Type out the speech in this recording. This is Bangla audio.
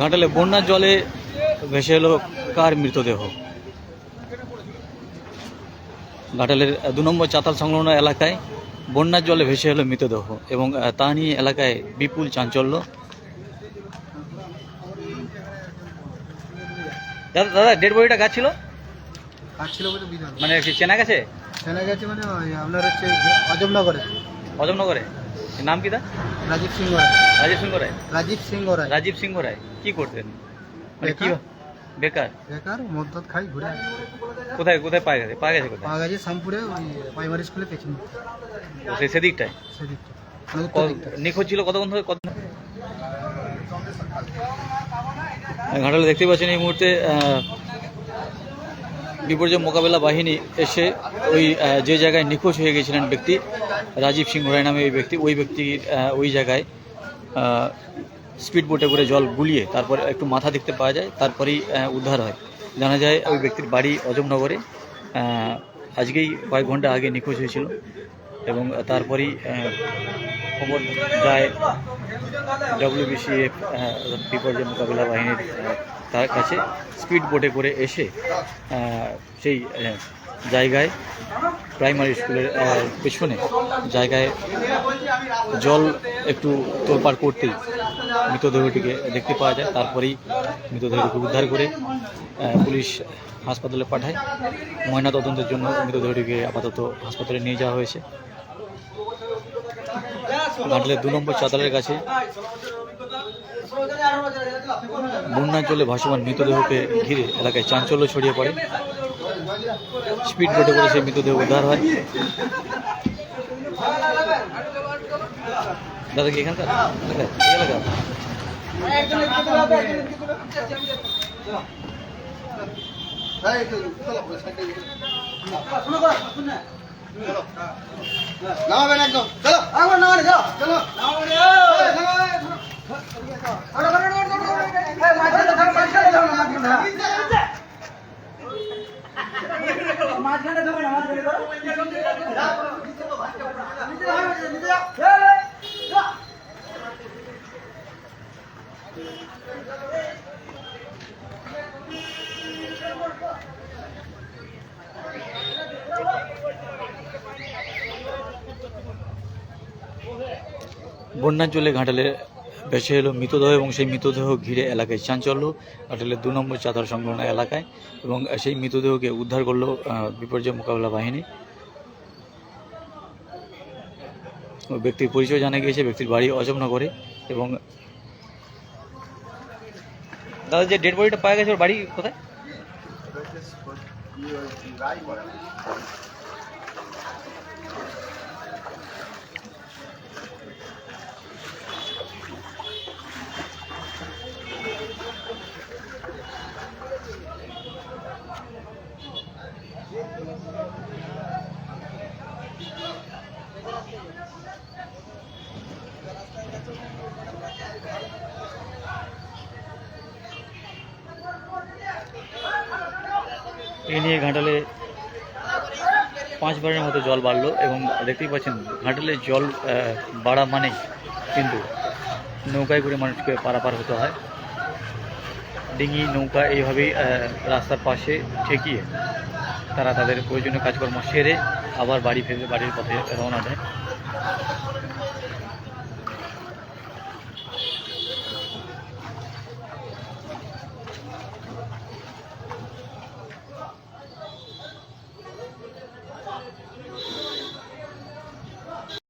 ঘাটালে বন্যার জলে ভেসে এলো কার মৃতদেহ? ঘাটালের দু নম্বর চাতাল সংলগ্ন এলাকায় বন্যার জলে ভেসে এলো মৃতদেহ এবং তা নিয়ে এলাকায় বিপুল চাঞ্চল্য। দাদা দাদা ডেড বডিটা গাছ ছিল? মানে চেনা গেছে? চেনা গেছে মানে আপনার হচ্ছে অজমনগরে অজমনগরে নাম কি দা? রাজীব সিংহ রায়। রাজীব সিংহ রায়? রাজীব সিংহ রায়। রাজীব সিংহ রায়। কি করতেন? মানে কি বেকার। বেকার? মদ্যত খাই ঘুরে কোথায় কোথায় পাওয়া গেছে? পাওয়া গেছে কোথায়? পাওয়া গেছে শামপুরে প্রাইমারি স্কুলে পেছনে। ও, সে সেদিকটায়? সেদিকটা মানে নিখোঁজ ছিল কতক্ষণ ধরে? কত ঘাটালে দেখতে পাচ্ছেন এই মুহূর্তে বিপর্যয় মোকাবেলা বাহিনী এসে ওই যে জায়গায় নিখোঁজ হয়ে গেছিলেন ব্যক্তি, রাজীব সিং রায় নামে ওই ব্যক্তি, ওই ব্যক্তির ওই জায়গায় স্পিড বোটে করে জল গুলিয়ে তারপর একটু মাথা দেখতে পাওয়া যায়, তারপরেই উদ্ধার হয়। জানা যায় ওই ব্যক্তির বাড়ি অজমনগরে আজকেই কয়েক ঘণ্টা আগে নিখোঁজ হয়েছিল। এবং তারপরেই খবর যায় ডব্লিউবিসিএফ বিপর্যয় মোকাবিলা বাহিনীর তার কাছে স্পিড বোটে করে এসে সেই জায়গায়, প্রাইমারি স্কুলের পেছনে জায়গায় জল একটু তোলপাড় করতেই মৃতদেহটিকে দেখতে পাওয়া যায়। তারপরেই মৃতদেহটিকে উদ্ধার করে পুলিশ হাসপাতালে পাঠায়। ময়নাতদন্তের জন্য মৃতদেহটিকে আপাতত হাসপাতালে নিয়ে যাওয়া হয়েছে। ঘাটলের দু নম্বর চাতালের কাছে বন্যার জলে ভাসমান মৃতদেহকে ঘিরে এলাকায় চাঞ্চল্য ছড়িয়ে পড়ে স্পিড বোটে করে সেই মৃতদেহ উদ্ধার হয় দাদা কি এখানকার এলাকার নামাবেন একদম চলো। আমার নামানে চলো। চলো। বন্যার জলে ঘাটালে ভেসে এলো মৃতদেহ এবং সেই মৃতদেহ ঘিরে এলাকায় চাঞ্চল্য। ঘাটালের দু নম্বর চাতার সংলগ্ন এলাকায় এবং সেই মৃতদেহকে উদ্ধার করল বিপর্যয় মোকাবিলা বাহিনী। ব্যক্তির পরিচয় জানা গিয়েছে, ব্যক্তির বাড়ি অজমনগরে এবং দাদা, যে ডেড বডিটা পাওয়া গেছে, ওর বাড়ি কোথায়? এই নিয়ে ঘাটালে পাঁচবারের মতো জল বাড়লো এবং দেখতেই পাচ্ছেন, ঘাটালে জল বাড়া মানেই কিন্তু নৌকায় করে মানুষকে পারাপার হতে হয়। ডিঙি নৌকা এইভাবেই রাস্তার পাশে ঠেকিয়ে তারা তাদের প্রয়োজনীয় কাজকর্ম সেরে আবার বাড়ি ফেরে বাড়ির পথে রওনা দেয়।